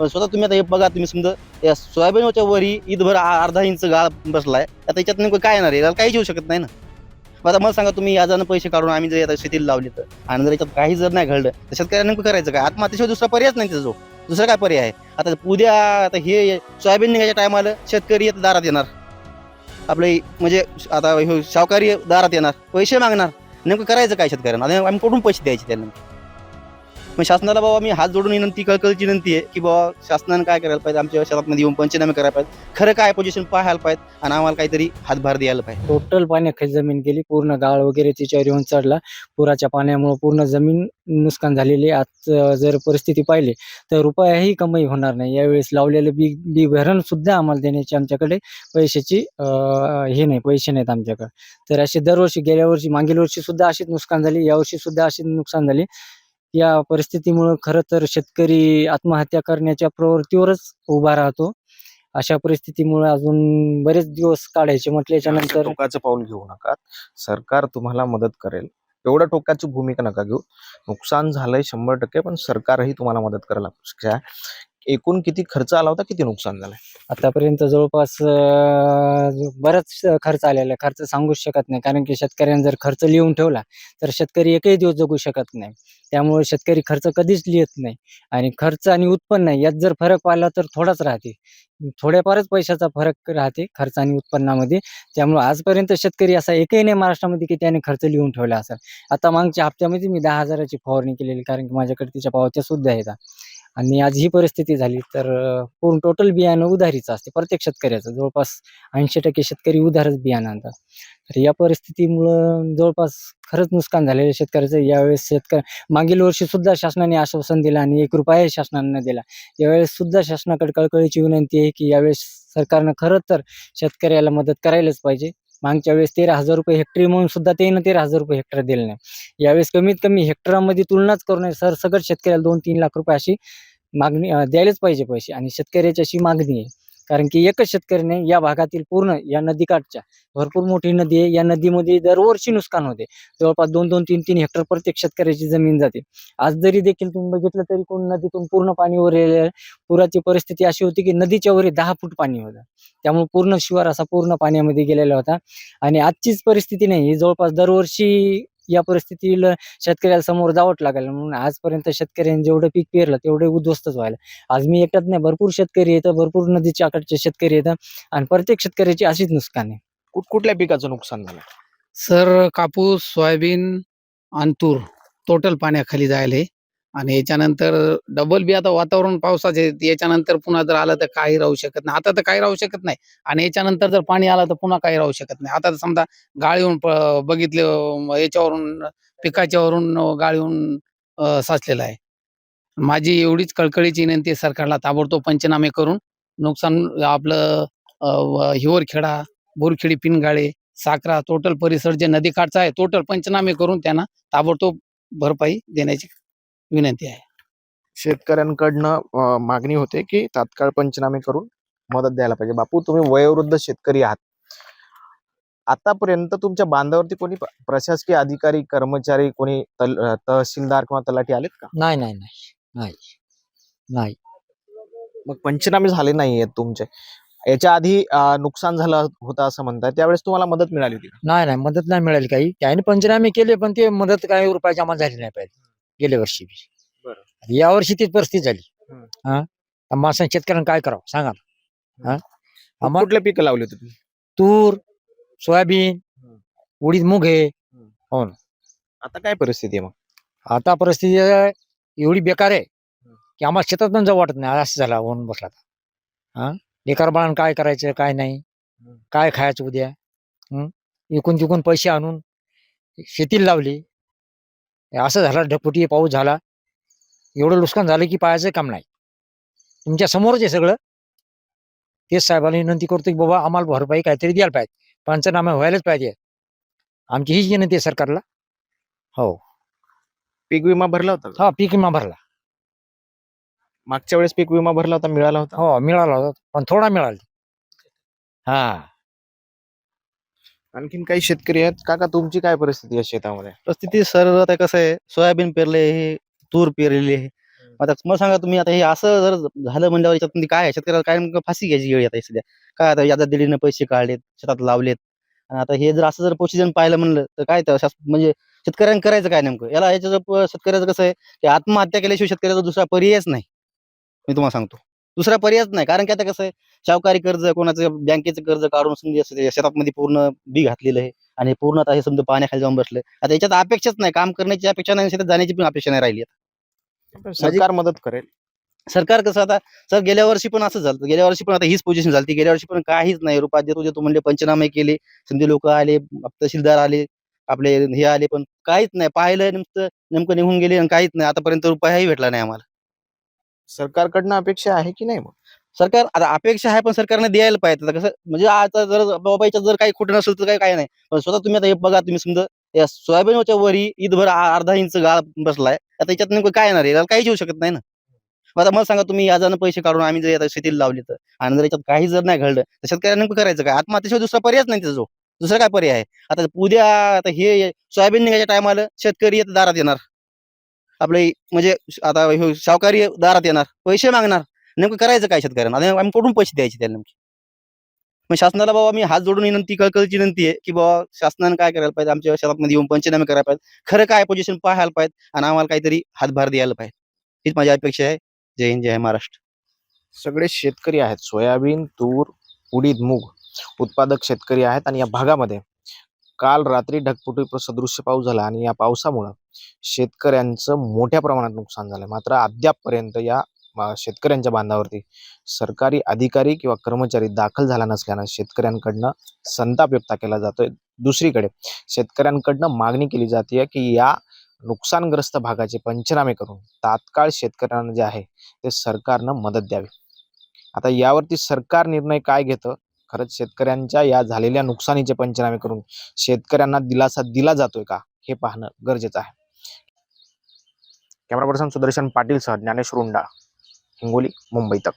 पण स्वतः तुम्ही आता हे बघा तुम्ही समजा या सोयाबीनच्या वरी ईदभर अर्धा इंच गाळ बसलाय आता याच्यात नेमकं काय येणार आहे? याला काहीच येऊ शकत नाही ना. आता मला सांगा तुम्ही याजानं पैसे काढून आम्ही जर आता शेतीला लावली तर आणि जर याच्यात काही जर नाही घडलं तर शेतकऱ्याला नेमकं करायचं काय? आत्महत्येशिवाय दुसरा पर्यायच नाही त्याचा जो. दुसरा काय पर्याय आहे? आता उद्या आता हे सोयाबीन निघायच्या टायमाला शेतकरी येत दारात येणार. आपले म्हणजे आता हे सावकारी दारात येणार पैसे मागणार. नेमकं करायचं काय शेतकऱ्यांना? आम्ही कुठून पैसे द्यायचे त्यांना? मग शासनाला बाबा मी हात जोडून विनंती कळकळची विनंती आहे की बाबा शासनानं काय करायला पाहिजे आमच्या शेतामध्ये येऊन पंचनामे करायला पाहिजे. खरं काय पोझिशन पाहायला पाहिजे आणि आम्हाला काहीतरी हातभार द्यायला पाहिजे. टोटल पाण्याखाली जमीन गेली पूर्ण गाळ वगैरे तिच्यावर येऊन चढला. पुराच्या पाण्यामुळे पूर्ण जमीन नुकसान झालेली आहे. आज जर परिस्थिती पाहिली तर रुपयाही कमाई होणार नाही. यावेळेस लावलेलं बी बी भरण सुद्धा आम्हाला देण्याची आमच्याकडे पैशाची हे नाही पैसे नाहीत आमच्याकडे. तर असे दरवर्षी गेल्या वर्षी मागील वर्षी सुद्धा अशीच नुकसान झाली यावर्षी सुद्धा अशीच नुकसान झाली. या परिस्थितीमुळं खरं तर शेतकरी आत्महत्या करण्याच्या प्रवृत्तीवरच उभा राहतो. अशा परिस्थितीमुळे अजून बरेच दिवस काढायचे म्हटल्याच्या नंतर टोकाचं पाऊल घेऊ नका. सरकार तुम्हाला मदत करेल. एवढ्या टोकाची भूमिका नका घेऊ. नुकसान झालंय शंभर टक्के पण सरकारही तुम्हाला मदत करायला. एकूण किती खर्च आला होता किती नुकसान झालंय? आतापर्यंत जवळपास अं, बराच खर्च आलेला आहे खर्च सांगूच शकत नाही. कारण की शेतकऱ्यांनी जर खर्च लिहून ठेवला तर शेतकरी एकही दिवस जगू शकत नाही. त्यामुळे शेतकरी खर्च कधीच लिहित नाही. आणि खर्च आणि उत्पन्न यात जर फरक पाहिला तर थोडाच राहते. थोड्याफारच पैशाचा फरक राहते खर्च आणि उत्पन्नामध्ये. त्यामुळे आजपर्यंत शेतकरी असा एकही नाही महाराष्ट्रामध्ये की त्याने खर्च लिहून ठेवला असेल. आता मागच्या हप्त्यामध्ये मी दहा हजाराची फवारणी केलेली कारण की माझ्याकडे तिच्या पावत्या सुद्धा आहेत. आणि आज ही परिस्थिती झाली तर पूर्ण टोटल बियाणं उधारीचं असते. प्रत्येक शेतकऱ्याचं. जवळपास ऐंशी टक्के शेतकरी उधारच बियाणं आणतात. तर या परिस्थितीमुळं जवळपास खरंच नुकसान झालेलं आहे शेतकऱ्याचं. यावेळेस शेतकरी मागील वर्षी सुद्धा शासनाने आश्वासन दिलं आणि एक रुपया शासनानं दिला. यावेळेस सुद्धा शासनाकडे कळकळीची विनंती आहे की यावेळेस सरकारनं खरं तर शेतकऱ्याला मदत करायलाच पाहिजे. मागच्या वेळेस तेरा हजार रुपये हेक्टरी म्हणून सुद्धा त्यानं तेरा हजार रुपये हेक्टर दिले नाही. यावेळेस कमीत कमी हेक्टरामध्ये तुलनाच करू नये. सर सगळं शेतकऱ्याला दोन तीन लाख रुपये अशी मागणी द्यायलाच पाहिजे पैसे. आणि शेतकऱ्याची अशी मागणी आहे. कारण की एकच शेतकऱ्याने या भागातील पूर्ण या नदीकाठच्या भरपूर मोठी नदी आहे. या नदीमध्ये दरवर्षी नुकसान होते. जवळपास दोन दोन तीन तीन हेक्टर प्रत्येक शेतकऱ्याची जमीन जाते. आज जरी देखील तुम्ही बघितलं तरी कोण नदीतून पूर्ण पाणी वर पुराची परिस्थिती अशी होती की नदीच्या वरी दहा फूट पाणी होतं. त्यामुळे पूर्ण शिवार असा पूर्ण पाण्यामध्ये गेलेला होता. आणि आजचीच परिस्थिती नाही. जवळपास दरवर्षी या परिस्थितीला शेतकऱ्याला समोर जावंच लागेल. म्हणून आजपर्यंत शेतकऱ्यांनी जेवढं पीक पेरलं तेवढे उद्ध्वस्तच व्हायला. आज मी एकटाच नाही भरपूर शेतकरी येतं भरपूर नदीच्या आकडचे शेतकरी येतं आणि प्रत्येक शेतकऱ्याची अशीच नुकसान आहे. कुठ कुठल्या पिकाचं नुकसान झालं? सर कापूस सोयाबीन आणि तूर टोटल पाण्याखाली जायला. आणि याच्यानंतर डबल बी आता वातावरण पावसाचे याच्यानंतर पुन्हा जर आलं तर काही राहू शकत नाही. आता तर काही राहू शकत नाही. आणि याच्यानंतर जर पाणी आलं तर पुन्हा काही राहू शकत नाही. आता तर समजा गाळीहून बघितले याच्यावरून पिकाच्यावरून गाळीहून साचलेलं आहे. माझी एवढीच कळकळीची विनंती सरकारला ताबडतोब पंचनामे करून नुकसान आपलं हिवरखेडा बोरखेडी पिनगाळे साकरा टोटल परिसर जे नदीकाठचा आहे टोटल पंचनामे करून त्यांना ताबडतोब भरपाई देण्याची विनंती आहे. शेतकऱ्यांकडनं मागणी होते की तात्काळ पंचनामे करून मदत द्यायला पाहिजे. बापू तुम्ही वयोवृद्ध शेतकरी आहात. आतापर्यंत तुमच्या बांधावरती कोणी प्रशासकीय अधिकारी कर्मचारी कोणी तहसीलदार किंवा तलाठी आलेत का? नाही नाही नाही. नाही. नाही. मग पंचनामे झाले नाहीयेत तुमचे. याच्या आधी नुकसान झालं होतं असं म्हणताय. त्यावेळेस तुम्हाला मदत मिळाली होती? नाही नाही. मदत नाही मिळाली काही. त्याने पंचनामे केले पण ते मदत काही रुपयाची आम्हाला झाली नाही पाहिजे. गेल्या वर्षी. बी. या वर्षी तीच परिस्थिती झाली. हा? आम्हाला शेतकऱ्यांना काय करावं? सांगा ना. हा? कुठले पिकं लावली होती तुम्ही? तूर सोयाबीन. उडीद मूग. आहे आता काय परिस्थिती आहे मग? आता परिस्थिती एवढी बेकार आहे की आम्हाला शेतात पण जाऊ वाटत नाही. असं झाला होऊन बसला आता. हा? लेकर बाळांना काय करायचं काय नाही. काय खायचं उद्या? हं? इकून तिकून पैसे आणून शेतीला लावली. असं झालं ढपुटी पाऊस झाला. एवढं नुकसान झालं की पाहायचं काम नाही. तुमच्या समोरच आहे सगळं. तेच साहेबांना विनंती करतो की बाबा आम्हाला भरपाई काहीतरी द्यायला पाहिजे. पंचनामे व्हायलाच पाहिजे. आमची हीच विनंती आहे सरकारला. हो. पीक विमा भरला होता का? हा पीक विमा भरला. मागच्या वेळेस पीक विमा भरला होता मिळाला होता? हो मिळाला होता. पण थोडा मिळाला. हा. आणखीन काही शेतकरी आहेत? काका तुमची काय परिस्थिती आहे शेतामध्ये? परिस्थिती सर आता कसं आहे सोयाबीन पेरले हे तूर पेरलेली आहे. आता मला सांगा तुम्ही आता हे असं जर झालं म्हणल्यावर याच्यात काय आहे? शेतकऱ्याला काय नेमकं फाशी घ्यायची वेळ आहे सध्या? काय आता यादा दिलीनं पैसे काढलेत शेतात लावलेत. आणि आता हे जर असं जर पोझिशन पाहिलं म्हणलं तर काय तर म्हणजे शेतकऱ्यांनी करायचं काय नेमकं? याला याच्या शेतकऱ्याचं कसं आहे की आत्महत्या केल्याशिवाय शेतकऱ्याचा दुसरा पर्यायच नाही. मी तुम्हाला सांगतो. दुसरा पर्यायच नाही. कारण की आता कसं आहे शावकारी कर्ज कोणाचं बँकेचं कर्ज काढून समजा ते शेतामध्ये पूर्ण बी घातलेलं आहे आणि पूर्ण आता हे समजा पाण्याखाली जाऊन बसले आता याच्यात अपेक्षाच नाही. काम करण्याची अपेक्षा नाही शेतात जाण्याची पण अपेक्षा नाही राहिली पण सरकार मदत करेल. सरकार कसं आता सर गेल्या वर्षी पण असं झालं गेल्या वर्षी पण आता हीच पोझिशन झाली गेल्या वर्षी पण काहीच नाही. रुपयात देतो देतो म्हणजे पंचनामे केले. समजे लोक आले तहसीलदार आले आपले हे आले पण काहीच नाही. पाहिलं नेमकं नेमकं निघून गेले आणि काहीच नाही. आतापर्यंत रुपयाही भेटला नाही आम्हाला. सरकारकडनं अपेक्षा आहे की नाही मग? सरकार आता अपेक्षा आहे पण सरकारने द्यायला पाहिजे. आता कसं म्हणजे आता जर बाबाईच्या जर काही खोटं नसेल तर काही काय नाही. पण स्वतः तुम्ही आता हे बघा तुम्ही समजा या सोयाबीनच्या वरी ईदभर अर्धा इंच गाळ बसलाय आता याच्यात नेमकं काय येणार आहे? याला काहीच होऊ शकत नाही ना. आता मला सांगा तुम्ही याजानं पैसे काढून आम्ही जर आता शेतीला लावली तर आणि जर याच्यात काही जर नाही घडलं तर शेतकऱ्यांना नेमकं करायचं काय? आत्महत्येशिवाय दुसरा पर्यायच नाही त्याचा दुसरा काय पर्याय आहे? आता उद्या आता हे सोयाबीन निघायच्या टायमाला शेतकरी दारात येणार. आपले म्हणजे आता ह्यो सावकारी दारात येणार पैसे मागणार नेमकं करायचं काय शेतकऱ्यांना? आम्ही कुठून पैसे द्यायचे त्याला नेमके? मग शासनाला बाबा मी हात जोडून विनंती कळकळची विनंती आहे की बाबा शासनानं काय करायला पाहिजे? आमच्या शेतामध्ये येऊन पंचनामे करायला पाहिजे. खरं काय पोझिशन पाहायला पाहिजे आणि आम्हाला काहीतरी हातभार द्यायला पाहिजे. हीच माझी अपेक्षा आहे. जय हिंद जय महाराष्ट्र. सगळे शेतकरी आहेत. सोयाबीन तूर उडीद मूग उत्पादक शेतकरी आहेत आणि या भागामध्ये काल रात्री ढगफुटी सदृश्य पाऊस झाला आणि या पावसामुळं शेतकऱ्यांचं मोठ्या प्रमाणात नुकसान झालं. मात्र अद्यापपर्यंत या शेतकऱ्यांच्या बांधावरती सरकारी अधिकारी किंवा कर्मचारी दाखल झाला नसल्यानं शेतकऱ्यांकडनं संताप व्यक्त केला जातोय. दुसरीकडे शेतकऱ्यांकडनं मागणी केली जाते की या नुकसानग्रस्त भागाचे पंचनामे करून तात्काळ शेतकऱ्यांना जे आहे ते सरकारनं मदत द्यावी. आता यावरती सरकार निर्णय काय घेतं? खरंच शेतकऱ्यांच्या या झालेल्या नुकसानीचे पंचनामे करून शेतकऱ्यांना दिलासा दिला जातोय का हे पाहणं गरजेचं आहे. कॅमेरा पर्सन सुदर्शन पाटील सह ज्ञानेश्वर उंडा हिंगोली मुंबई तक.